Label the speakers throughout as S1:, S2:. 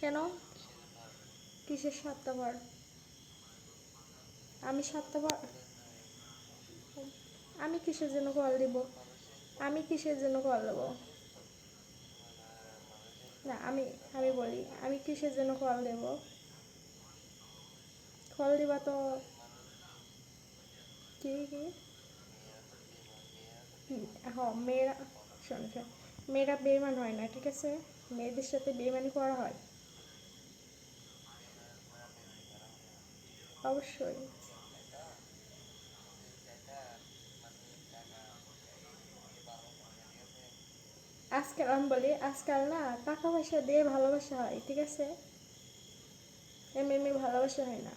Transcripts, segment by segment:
S1: কেন? কিসের স্বার্থপর? আমি স্বার্থপর? আমি কিসের জন্য কল দিব? আমি কিসের জন্য কল দেবো? না, আমি আমি বলি, আমি কিসের জন্য কল দেব? কল দিবা তো কি কি? হ্যাঁ মেয়েরা, শোন শোন। মেয়েরা বেইমান হয় না, ঠিক আছে? মেয়েদের সাথে বেইমানি করা হয়। অবশ্যই। আজকাল আমি বলি আজকাল না, টাকা পয়সা দিয়ে ভালোবাসা হয়, ঠিক আছে? এমনি এমনি ভালোবাসা হয় না।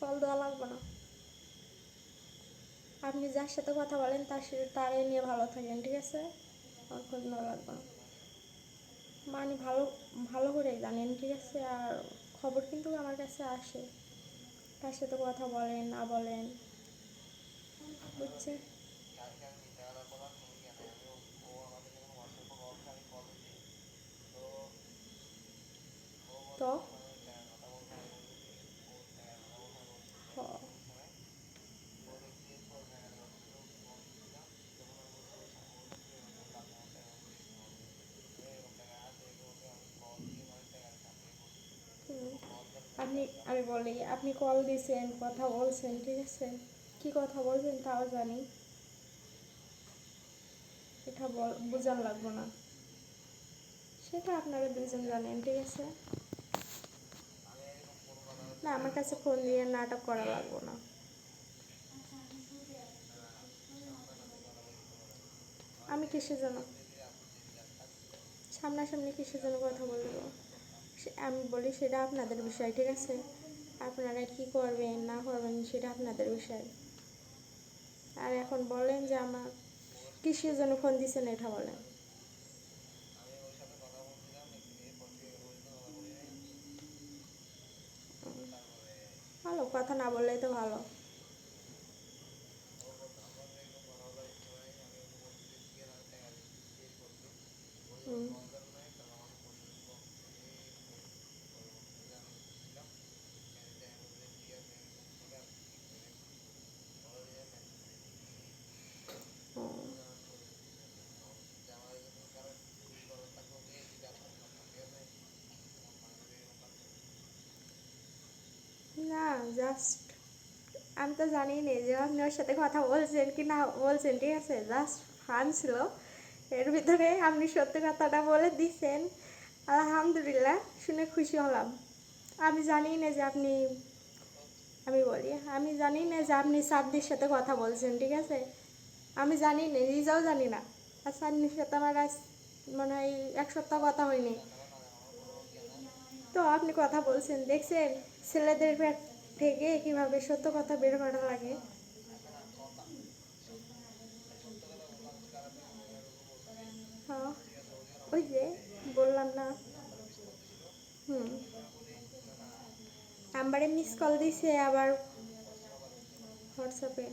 S1: কল দেওয়া লাগবে না। আপনি যার সাথে কথা বলেন, তার সাথে তারে নিয়ে ভালো থাকেন, ঠিক আছে? আমার খোঁজ নেওয়া লাগবে মানে ভালো ভালো করেই জানেন, ঠিক আছে? আর খবর কিন্তু আমার কাছে আসে। তার সাথে কথা বলেন, না বলেন বুঝছে তো হ। হুম। আপনি, আমি বলি, আপনি কল দিয়েছেন কথা বলছেন, ঠিক আছে? কি কথা বলছেন তাও জানি। এটা বোঝান লাগবো না। সেটা আপনারা দুজন জানেন, ঠিক আছে? না, আমার কাছে ফোন দিয়ে নাটক করা লাগবো না। আমি কিসের জন্য? সামনাসামনি কিসের জন্য কথা বলব? আমি বলি সেটা আপনাদের বিষয়, ঠিক আছে? আপনারা কি করবেন, না করবেন, সেটা আপনাদের বিষয়। আর এখন বলেন যে আমার কিসের জন্য ফোন দিচ্ছেন এটা বলেন। ভালো, কথা না বললেই তো ভালো হুম হুম। না জাস্ট আমি তো জানি না যে আপনি ওর সাথে কথা বলছেন কি না বলছেন, ঠিক আছে? জাস্ট ফান ছিল। এর ভিতরে আপনি সত্যি কথাটা বলে দিছেন। আলহামদুলিল্লাহ, শুনে খুশি হলাম। আমি জানি না যে আপনি, আমি বলি, আমি জানি না যে আপনি সাদ্দির সাথে কথা বলছেন, ঠিক আছে? আমি জানি না নিজেও জানি না। আর সান্নির সাথে আমার আজ মনে হয় এক সপ্তাহ কথা হয়নি। তো আপনি কথা বলছেন, দেখছেন ছেলেদের থেকে কীভাবে সত্য কথা বের করা লাগে। ওই যে বললাম না। হুম। নাম্বারে মিস কল দিছে আবার হোয়াটসঅ্যাপে